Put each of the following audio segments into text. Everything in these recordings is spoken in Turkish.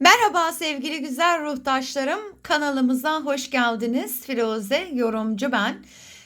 Merhaba sevgili güzel ruhtaşlarım. Kanalımıza hoş geldiniz. Firuze yorumcu ben.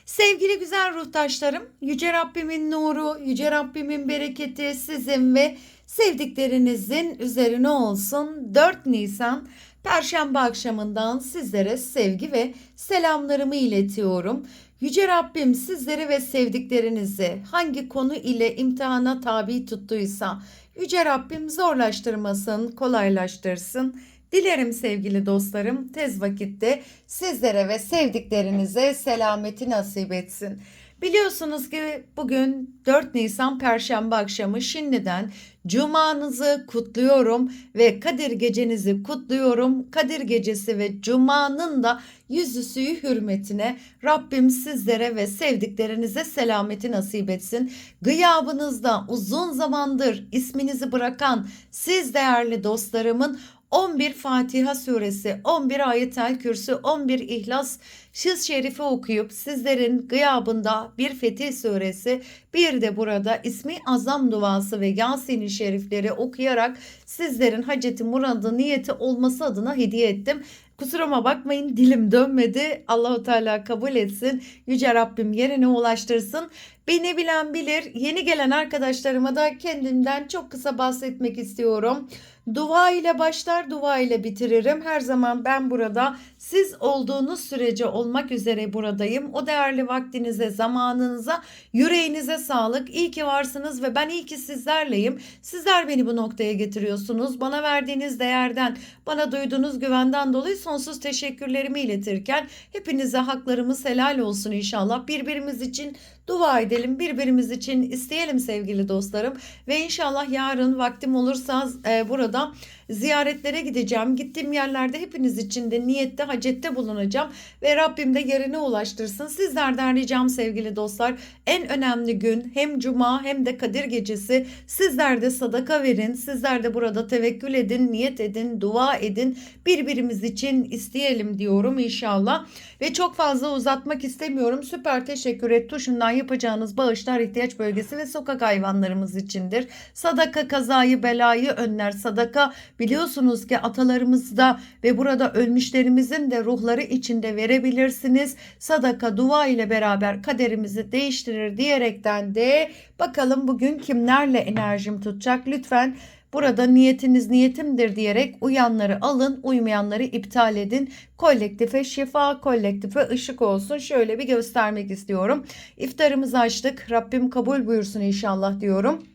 Sevgili güzel ruhtaşlarım, Yüce Rabbimin nuru, Yüce Rabbimin bereketi sizin ve sevdiklerinizin üzerine olsun. 4 Nisan Perşembe akşamından sizlere sevgi ve selamlarımı iletiyorum. Yüce Rabbim sizleri ve sevdiklerinizi hangi konu ile imtihana tabi tuttuysa Yüce Rabbim zorlaştırmasın, kolaylaştırsın. Dilerim sevgili dostlarım tez vakitte sizlere ve sevdiklerinize selameti nasip etsin. Biliyorsunuz ki bugün 4 Nisan Perşembe akşamı şimdiden Cuma'nızı kutluyorum ve Kadir Gecenizi kutluyorum. Kadir Gecesi ve Cuma'nın da yüzü suyu hürmetine Rabbim sizlere ve sevdiklerinize selameti nasip etsin. Gıyabınızda uzun zamandır isminizi bırakan siz değerli dostlarımın 11 Fatiha suresi, 11 ayetel kürsü, 11 İhlas Şiz Şerifi okuyup sizlerin gıyabında bir Fetih suresi, bir de burada ismi azam duası ve Yasin-i şerifleri okuyarak sizlerin haceti muradı niyeti olması adına hediye ettim. Kusuruma bakmayın dilim dönmedi. Allahu Teala kabul etsin. Yüce Rabbim yerine ulaştırsın. Beni bilen bilir. Yeni gelen arkadaşlarıma da kendimden çok kısa bahsetmek istiyorum. Dua ile başlar, dua ile bitiririm. Her zaman ben burada siz olduğunuz sürece olmak üzere buradayım. O değerli vaktinize, zamanınıza, yüreğinize sağlık. İyi ki varsınız ve ben iyi ki sizlerleyim. Sizler beni bu noktaya getiriyorsunuz. Bana verdiğiniz değerden, bana duyduğunuz güvenden dolayı sonsuz teşekkürlerimi iletirken hepinize haklarımız helal olsun inşallah. Birbirimiz için dua edelim, birbirimiz için isteyelim sevgili dostlarım. Ve inşallah yarın vaktim olursa e, burada ziyaretlere gideceğim. Gittiğim yerlerde hepiniz için de niyette, hacette bulunacağım. Ve Rabbim de yerine ulaştırsın. Sizlerden ricam sevgili dostlar en önemli gün hem cuma hem de Kadir gecesi sizler de sadaka verin. Sizler de burada tevekkül edin, niyet edin, dua edin. Birbirimiz için isteyelim diyorum inşallah. Ve çok fazla uzatmak istemiyorum. Süper teşekkür et tuşundan yapacağınız bağışlar ihtiyaç bölgesi ve sokak hayvanlarımız içindir. Sadaka kazayı belayı önler. Sadaka biliyorsunuz ki atalarımızda ve burada ölmüşlerimizin de ruhları içinde verebilirsiniz. Sadaka dua ile beraber kaderimizi değiştirir diyerekten de bakalım bugün kimlerle enerjim tutacak. Lütfen Burada niyetiniz niyetimdir diyerek uyanları alın, uymayanları iptal edin. Kolektife şifa, kolektife ışık olsun. Şöyle bir göstermek istiyorum. İftarımızı açtık. Rabbim kabul buyursun inşallah diyorum.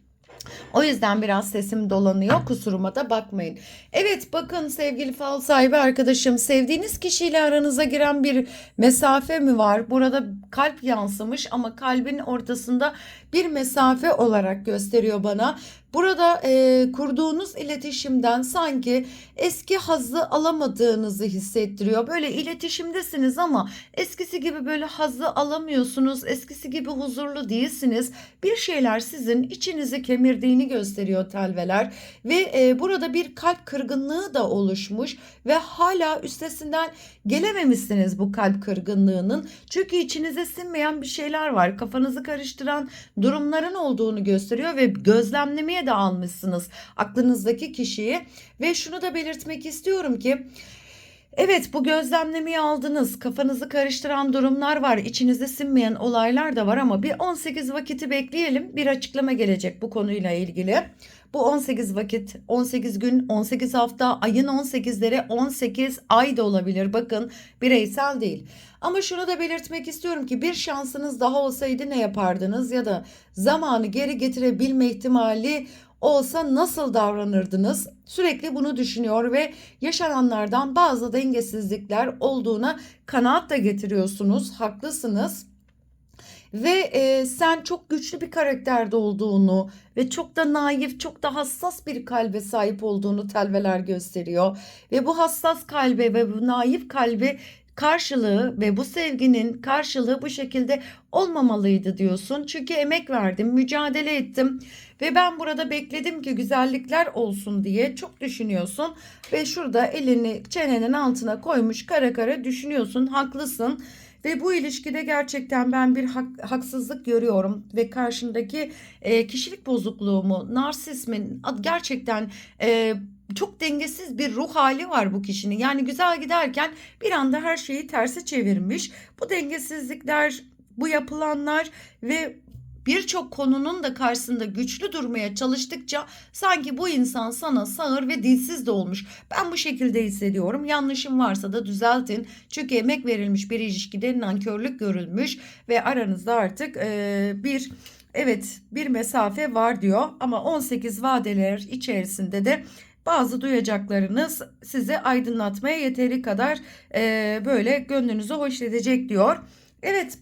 O yüzden biraz sesim dolanıyor. Kusuruma da bakmayın. Evet bakın sevgili fal sahibi arkadaşım sevdiğiniz kişiyle aranıza giren bir mesafe mi var? Burada kalp yansımış ama kalbin ortasında bir mesafe olarak gösteriyor bana. Burada e, kurduğunuz iletişimden sanki eski hazzı alamadığınızı hissettiriyor. Böyle iletişimdesiniz ama eskisi gibi böyle hazzı alamıyorsunuz. Eskisi gibi huzurlu değilsiniz. Bir şeyler sizin içinizi kemirdiğini gösteriyor telveler. Ve e, burada bir kalp kırgınlığı da oluşmuş ve hala üstesinden gelememişsiniz bu kalp kırgınlığının. Çünkü içinize sinmeyen bir şeyler var. Kafanızı karıştıran durumların olduğunu gösteriyor ve gözlemlemeye de almışsınız aklınızdaki kişiyi ve şunu da belirtmek istiyorum ki Evet bu gözlemlemeyi aldınız. Kafanızı karıştıran durumlar var. İçinize sinmeyen olaylar da var ama bir 18 vakiti bekleyelim. Bir açıklama gelecek bu konuyla ilgili. Bu 18 vakit, 18 gün, 18 hafta, ayın 18'leri 18 ay da olabilir. Bakın bireysel değil. Ama şunu da belirtmek istiyorum ki bir şansınız daha olsaydı ne yapardınız ya da zamanı geri getirebilme ihtimali olsa nasıl davranırdınız? Sürekli bunu düşünüyor ve yaşananlardan bazı dengesizlikler olduğuna kanaat da getiriyorsunuz. Haklısınız ve e, sen çok güçlü bir karakterde olduğunu ve çok da naif, çok da hassas bir kalbe sahip olduğunu telveler gösteriyor. Ve bu hassas kalbe ve bu naif kalbe karşılığı ve bu sevginin karşılığı bu şekilde olmamalıydı diyorsun. Çünkü emek verdim, mücadele ettim ve ben burada bekledim ki güzellikler olsun diye çok düşünüyorsun ve şurada elini çenenin altına koymuş kara kara düşünüyorsun. Haklısın. Ve bu ilişkide gerçekten ben bir hak, haksızlık görüyorum ve karşındaki e, kişilik bozukluğumu, narsismin gerçekten e, çok dengesiz bir ruh hali var bu kişinin. Yani güzel giderken bir anda her şeyi terse çevirmiş. Bu dengesizlikler, bu yapılanlar ve birçok konunun da karşısında güçlü durmaya çalıştıkça sanki bu insan sana sağır ve dilsiz de olmuş. Ben bu şekilde hissediyorum. Yanlışım varsa da düzeltin. Çünkü emek verilmiş bir ilişkide nankörlük görülmüş ve aranızda artık e, bir evet bir mesafe var diyor. Ama 18 vadeler içerisinde de bazı duyacaklarınız sizi aydınlatmaya yeteri kadar e, böyle gönlünüzü hoş edecek diyor. Evet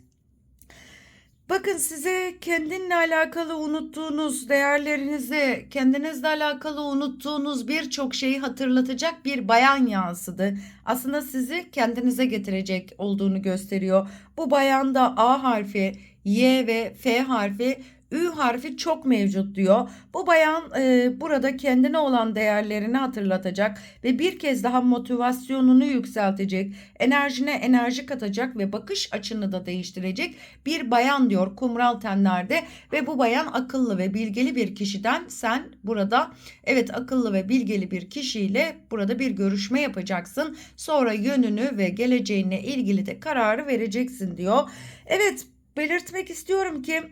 Bakın size kendinle alakalı unuttuğunuz değerlerinizi, kendinizle alakalı unuttuğunuz birçok şeyi hatırlatacak bir bayan yansıdı. Aslında sizi kendinize getirecek olduğunu gösteriyor. Bu bayanda A harfi, Y ve F harfi Ü harfi çok mevcut diyor. Bu bayan e, burada kendine olan değerlerini hatırlatacak ve bir kez daha motivasyonunu yükseltecek, enerjine enerji katacak ve bakış açını da değiştirecek bir bayan diyor kumral tenlerde ve bu bayan akıllı ve bilgili bir kişiden sen burada evet akıllı ve bilgili bir kişiyle burada bir görüşme yapacaksın. Sonra yönünü ve geleceğine ilgili de kararı vereceksin diyor. Evet belirtmek istiyorum ki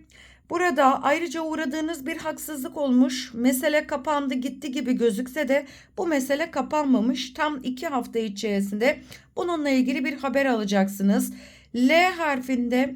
Burada ayrıca uğradığınız bir haksızlık olmuş. Mesele kapandı gitti gibi gözükse de bu mesele kapanmamış. Tam iki hafta içerisinde bununla ilgili bir haber alacaksınız. L harfinde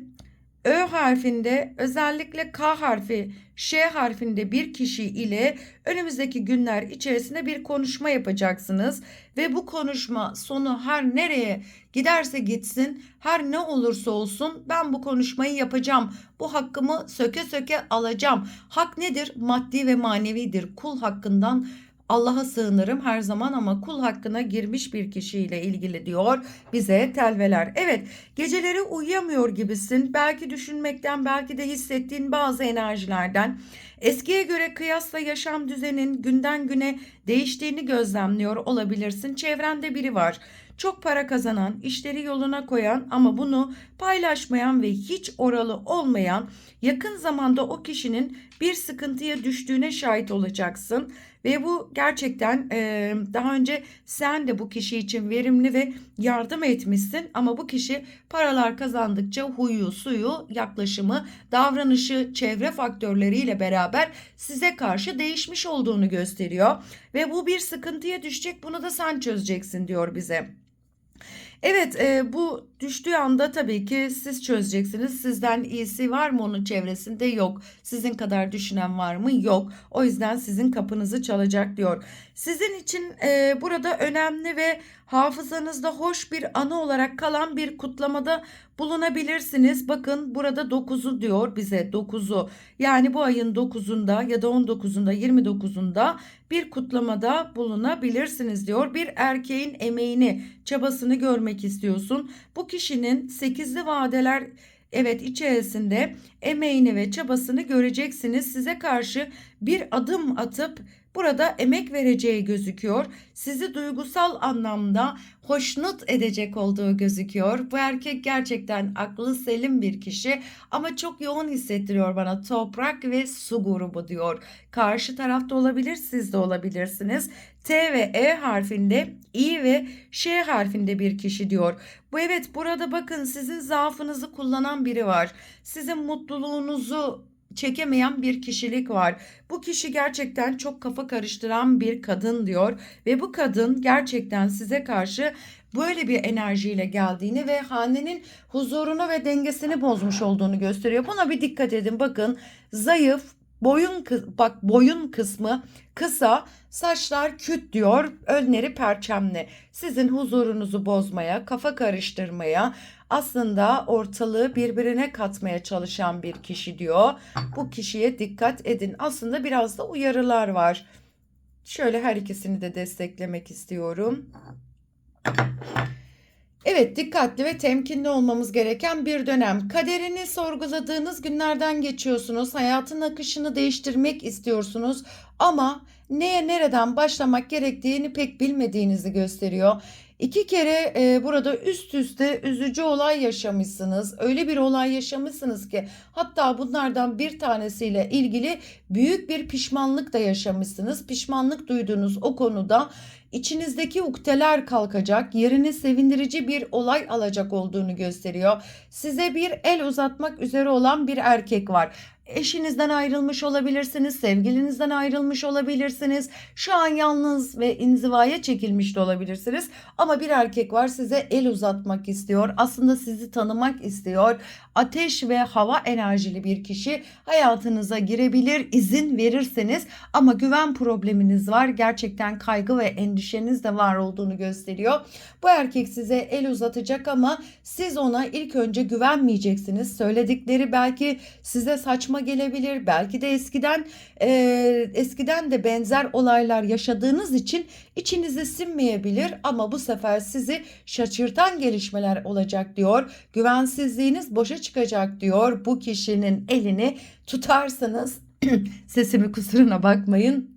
Ö harfinde özellikle K harfi, Ş harfinde bir kişi ile önümüzdeki günler içerisinde bir konuşma yapacaksınız ve bu konuşma sonu her nereye giderse gitsin, her ne olursa olsun ben bu konuşmayı yapacağım. Bu hakkımı söke söke alacağım. Hak nedir? Maddi ve manevidir. Kul hakkından Allah'a sığınırım her zaman ama kul hakkına girmiş bir kişiyle ilgili diyor bize telveler. Evet geceleri uyuyamıyor gibisin belki düşünmekten belki de hissettiğin bazı enerjilerden eskiye göre kıyasla yaşam düzenin günden güne değiştiğini gözlemliyor olabilirsin. Çevrende biri var çok para kazanan, işleri yoluna koyan ama bunu paylaşmayan ve hiç oralı olmayan yakın zamanda o kişinin bir sıkıntıya düştüğüne şahit olacaksın. Ve bu gerçekten e, daha önce sen de bu kişi için verimli ve yardım etmişsin ama bu kişi paralar kazandıkça huyu, suyu, yaklaşımı, davranışı, çevre faktörleriyle beraber size karşı değişmiş olduğunu gösteriyor. Ve bu bir sıkıntıya düşecek bunu da sen çözeceksin diyor bize. Evet e, bu düştüğü anda tabii ki siz çözeceksiniz. Sizden iyisi var mı onun çevresinde? Yok. Sizin kadar düşünen var mı? Yok. O yüzden sizin kapınızı çalacak diyor. Sizin için e, burada önemli ve hafızanızda hoş bir anı olarak kalan bir kutlamada bulunabilirsiniz. Bakın burada 9'u diyor bize 9'u. Yani bu ayın 9'unda ya da 19'unda 29'unda bir kutlamada bulunabilirsiniz diyor. Bir erkeğin emeğini, çabasını görmek istiyorsun. Bu kişinin 8'li vadeler Evet içerisinde emeğini ve çabasını göreceksiniz. Size karşı bir adım atıp burada emek vereceği gözüküyor. Sizi duygusal anlamda hoşnut edecek olduğu gözüküyor. Bu erkek gerçekten aklı selim bir kişi ama çok yoğun hissettiriyor bana. Toprak ve su grubu diyor. Karşı tarafta olabilir, siz de olabilirsiniz. T ve E harfinde, I ve Ş harfinde bir kişi diyor. Bu evet burada bakın sizin zaafınızı kullanan biri var. Sizin mutluluğunuzu çekemeyen bir kişilik var. Bu kişi gerçekten çok kafa karıştıran bir kadın diyor ve bu kadın gerçekten size karşı böyle bir enerjiyle geldiğini ve hanenin huzurunu ve dengesini bozmuş olduğunu gösteriyor. Buna bir dikkat edin. Bakın zayıf, boyun bak boyun kısmı kısa, saçlar küt diyor, önleri perçemli. Sizin huzurunuzu bozmaya, kafa karıştırmaya, aslında ortalığı birbirine katmaya çalışan bir kişi diyor. Bu kişiye dikkat edin. Aslında biraz da uyarılar var. Şöyle her ikisini de desteklemek istiyorum. Evet dikkatli ve temkinli olmamız gereken bir dönem. Kaderini sorguladığınız günlerden geçiyorsunuz. Hayatın akışını değiştirmek istiyorsunuz ama neye nereden başlamak gerektiğini pek bilmediğinizi gösteriyor. İki kere e, burada üst üste üzücü olay yaşamışsınız. Öyle bir olay yaşamışsınız ki hatta bunlardan bir tanesiyle ilgili büyük bir pişmanlık da yaşamışsınız. Pişmanlık duyduğunuz o konuda içinizdeki ukdeler kalkacak, yerine sevindirici bir olay alacak olduğunu gösteriyor. Size bir el uzatmak üzere olan bir erkek var. Eşinizden ayrılmış olabilirsiniz, sevgilinizden ayrılmış olabilirsiniz. Şu an yalnız ve inzivaya çekilmiş de olabilirsiniz. Ama bir erkek var size el uzatmak istiyor. Aslında sizi tanımak istiyor. Ateş ve hava enerjili bir kişi hayatınıza girebilir izin verirseniz ama güven probleminiz var. Gerçekten kaygı ve endişeniz de var olduğunu gösteriyor. Bu erkek size el uzatacak ama siz ona ilk önce güvenmeyeceksiniz. Söyledikleri belki size saçma gelebilir. Belki de eskiden e, eskiden de benzer olaylar yaşadığınız için içinize sinmeyebilir ama bu sefer sizi şaşırtan gelişmeler olacak diyor. Güvensizliğiniz boşa çıkacak diyor. Bu kişinin elini tutarsanız sesimi kusuruna bakmayın.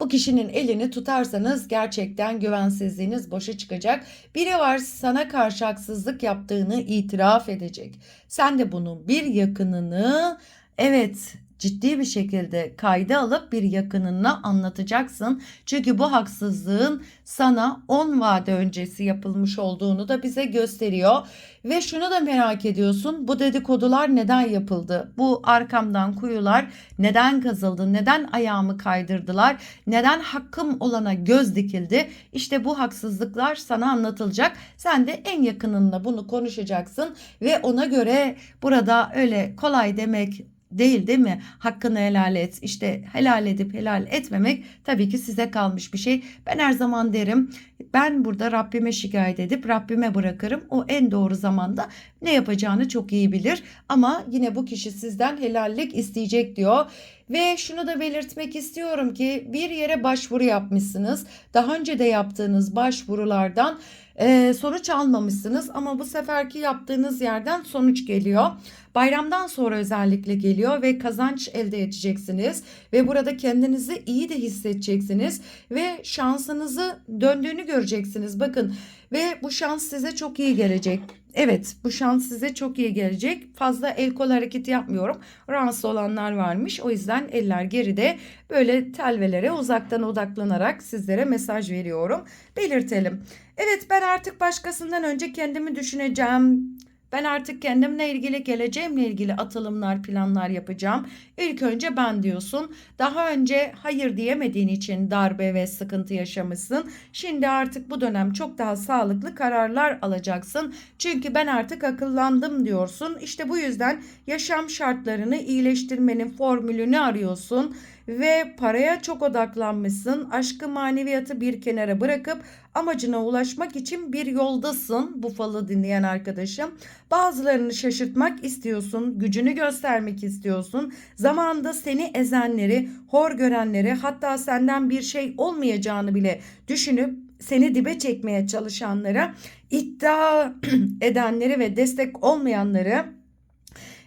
Bu kişinin elini tutarsanız gerçekten güvensizliğiniz boşa çıkacak. Biri var sana karşı haksızlık yaptığını itiraf edecek. Sen de bunun bir yakınını evet ciddi bir şekilde kayda alıp bir yakınına anlatacaksın. Çünkü bu haksızlığın sana 10 vade öncesi yapılmış olduğunu da bize gösteriyor. Ve şunu da merak ediyorsun. Bu dedikodular neden yapıldı? Bu arkamdan kuyular neden kazıldı? Neden ayağımı kaydırdılar? Neden hakkım olana göz dikildi? İşte bu haksızlıklar sana anlatılacak. Sen de en yakınınla bunu konuşacaksın ve ona göre burada öyle kolay demek değil değil mi? Hakkını helal et. İşte helal edip helal etmemek tabii ki size kalmış bir şey. Ben her zaman derim ben burada Rabbime şikayet edip Rabbime bırakırım. O en doğru zamanda ne yapacağını çok iyi bilir. Ama yine bu kişi sizden helallik isteyecek diyor. Ve şunu da belirtmek istiyorum ki bir yere başvuru yapmışsınız. Daha önce de yaptığınız başvurulardan e, sonuç almamışsınız ama bu seferki yaptığınız yerden sonuç geliyor. Bayramdan sonra özellikle geliyor ve kazanç elde edeceksiniz ve burada kendinizi iyi de hissedeceksiniz ve şansınızı döndüğünü göreceksiniz. Bakın ve bu şans size çok iyi gelecek. Evet bu şans size çok iyi gelecek. Fazla el kol hareketi yapmıyorum. Rahatsız olanlar varmış. O yüzden eller geride böyle telvelere uzaktan odaklanarak sizlere mesaj veriyorum. Belirtelim. Evet ben artık başkasından önce kendimi düşüneceğim. Ben artık kendimle ilgili geleceğimle ilgili atılımlar planlar yapacağım. İlk önce ben diyorsun. Daha önce hayır diyemediğin için darbe ve sıkıntı yaşamışsın. Şimdi artık bu dönem çok daha sağlıklı kararlar alacaksın. Çünkü ben artık akıllandım diyorsun. İşte bu yüzden yaşam şartlarını iyileştirmenin formülünü arıyorsun ve paraya çok odaklanmışsın. Aşkı maneviyatı bir kenara bırakıp amacına ulaşmak için bir yoldasın. Bu falı dinleyen arkadaşım. Bazılarını şaşırtmak istiyorsun, gücünü göstermek istiyorsun. Zamanında seni ezenleri, hor görenleri, hatta senden bir şey olmayacağını bile düşünüp seni dibe çekmeye çalışanlara, iddia edenleri ve destek olmayanları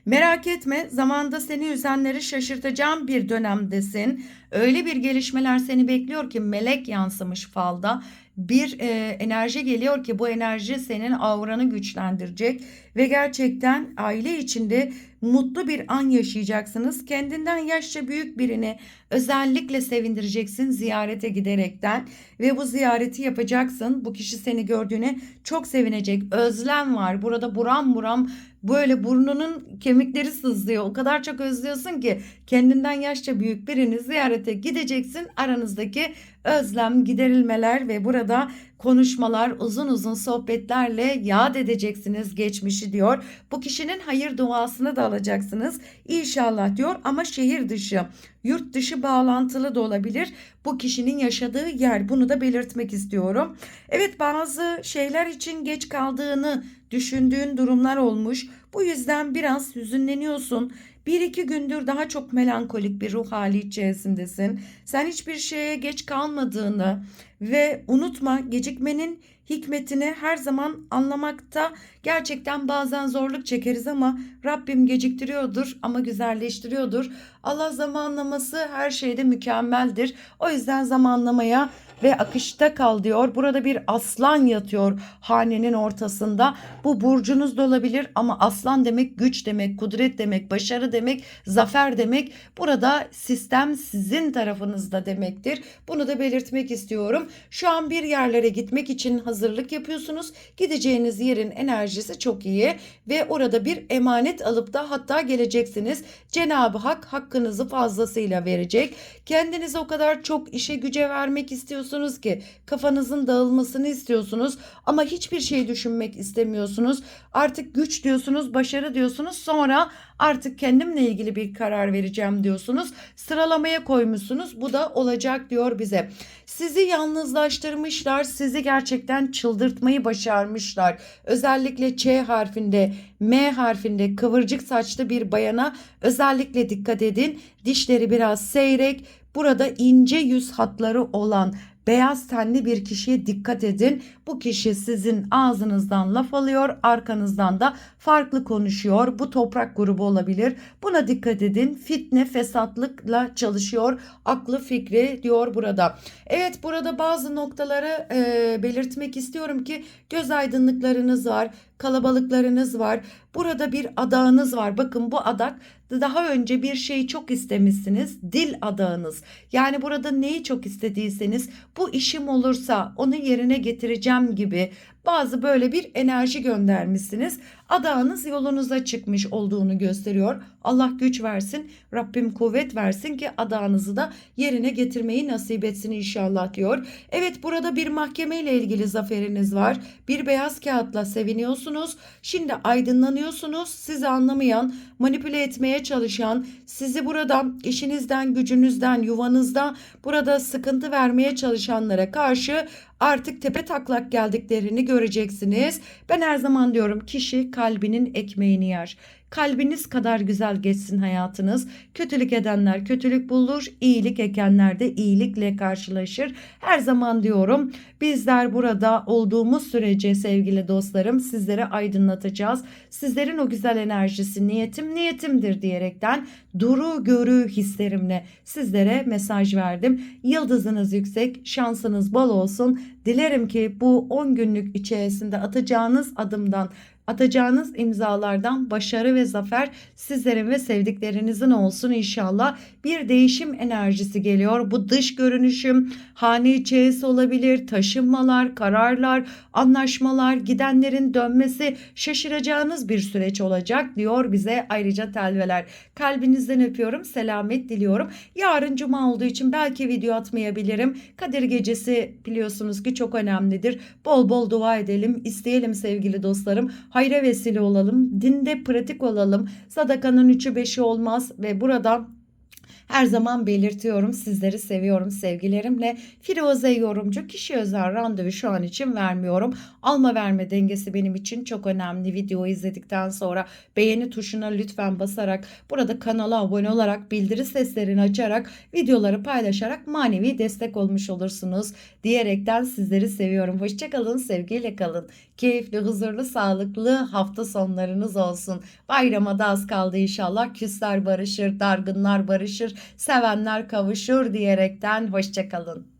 Merak etme zamanda seni üzenleri şaşırtacağım bir dönemdesin. Öyle bir gelişmeler seni bekliyor ki melek yansımış falda. Bir e, enerji geliyor ki bu enerji senin auranı güçlendirecek ve gerçekten aile içinde mutlu bir an yaşayacaksınız. Kendinden yaşça büyük birini özellikle sevindireceksin ziyarete giderekten ve bu ziyareti yapacaksın. Bu kişi seni gördüğüne çok sevinecek. Özlem var. Burada buram buram böyle burnunun kemikleri sızlıyor. O kadar çok özlüyorsun ki kendinden yaşça büyük birini ziyarete gideceksin. Aranızdaki özlem, giderilmeler ve burada konuşmalar, uzun uzun sohbetlerle yad edeceksiniz geçmişi diyor. Bu kişinin hayır duasını da alacaksınız İnşallah diyor ama şehir dışı, yurt dışı bağlantılı da olabilir. Bu kişinin yaşadığı yer bunu da belirtmek istiyorum. Evet bazı şeyler için geç kaldığını düşündüğün durumlar olmuş. Bu yüzden biraz hüzünleniyorsun. Bir iki gündür daha çok melankolik bir ruh hali içerisindesin. Sen hiçbir şeye geç kalmadığını ve unutma gecikmenin hikmetini her zaman anlamakta gerçekten bazen zorluk çekeriz ama Rabbim geciktiriyordur ama güzelleştiriyordur. Allah zamanlaması her şeyde mükemmeldir. O yüzden zamanlamaya ve akışta kal diyor. Burada bir aslan yatıyor hanenin ortasında. Bu burcunuz da olabilir ama aslan demek güç demek, kudret demek, başarı demek, zafer demek. Burada sistem sizin tarafınızda demektir. Bunu da belirtmek istiyorum. Şu an bir yerlere gitmek için hazırlık yapıyorsunuz. Gideceğiniz yerin enerjisi çok iyi ve orada bir emanet alıp da hatta geleceksiniz. Cenab-ı Hak hakkınızı fazlasıyla verecek. Kendinizi o kadar çok işe güce vermek istiyorsunuz ki kafanızın dağılmasını istiyorsunuz ama hiçbir şey düşünmek istemiyorsunuz. Artık güç diyorsunuz, başarı diyorsunuz. Sonra artık kendimle ilgili bir karar vereceğim diyorsunuz. Sıralamaya koymuşsunuz. Bu da olacak diyor bize. Sizi yalnızlaştırmışlar. Sizi gerçekten çıldırtmayı başarmışlar. Özellikle Ç harfinde, M harfinde kıvırcık saçlı bir bayana özellikle dikkat edin. Dişleri biraz seyrek. Burada ince yüz hatları olan beyaz tenli bir kişiye dikkat edin. Bu kişi sizin ağzınızdan laf alıyor, arkanızdan da farklı konuşuyor. Bu toprak grubu olabilir. Buna dikkat edin. Fitne, fesatlıkla çalışıyor. Aklı fikri diyor burada. Evet burada bazı noktaları e, belirtmek istiyorum ki göz aydınlıklarınız var, kalabalıklarınız var. Burada bir adağınız var. Bakın bu adak daha önce bir şeyi çok istemişsiniz. Dil adağınız. Yani burada neyi çok istediyseniz bu işim olursa onu yerine getireceğim gibi bazı böyle bir enerji göndermişsiniz. Adağınız yolunuza çıkmış olduğunu gösteriyor. Allah güç versin, Rabbim kuvvet versin ki adağınızı da yerine getirmeyi nasip etsin inşallah diyor. Evet burada bir mahkeme ile ilgili zaferiniz var. Bir beyaz kağıtla seviniyorsunuz. Şimdi aydınlanıyorsunuz. Sizi anlamayan, manipüle etmeye çalışan, sizi burada işinizden, gücünüzden, yuvanızda burada sıkıntı vermeye çalışanlara karşı artık tepe taklak geldiklerini göreceksiniz. Ben her zaman diyorum kişi kalbinin ekmeğini yer. Kalbiniz kadar güzel geçsin hayatınız. Kötülük edenler kötülük bulur, iyilik ekenler de iyilikle karşılaşır. Her zaman diyorum bizler burada olduğumuz sürece sevgili dostlarım sizlere aydınlatacağız. Sizlerin o güzel enerjisi niyetim niyetimdir diyerekten duru görü hislerimle sizlere mesaj verdim. Yıldızınız yüksek, şansınız bol olsun. Dilerim ki bu 10 günlük içerisinde atacağınız adımdan atacağınız imzalardan başarı ve zafer sizlerin ve sevdiklerinizin olsun inşallah. Bir değişim enerjisi geliyor. Bu dış görünüşüm hane içerisi olabilir, taşınmalar, kararlar, anlaşmalar, gidenlerin dönmesi şaşıracağınız bir süreç olacak diyor bize ayrıca telveler. Kalbinizden öpüyorum, selamet diliyorum. Yarın cuma olduğu için belki video atmayabilirim. Kadir gecesi biliyorsunuz ki çok önemlidir. Bol bol dua edelim, isteyelim sevgili dostlarım hayra vesile olalım, dinde pratik olalım. Sadakanın üçü beşi olmaz ve burada her zaman belirtiyorum sizleri seviyorum sevgilerimle. Firuze yorumcu kişi özel randevu şu an için vermiyorum. Alma verme dengesi benim için çok önemli. Videoyu izledikten sonra beğeni tuşuna lütfen basarak burada kanala abone olarak bildiri seslerini açarak videoları paylaşarak manevi destek olmuş olursunuz diyerekten sizleri seviyorum. Hoşçakalın sevgiyle kalın. Keyifli, huzurlu, sağlıklı hafta sonlarınız olsun. Bayrama da az kaldı inşallah. Küsler barışır, dargınlar barışır, sevenler kavuşur diyerekten hoşçakalın.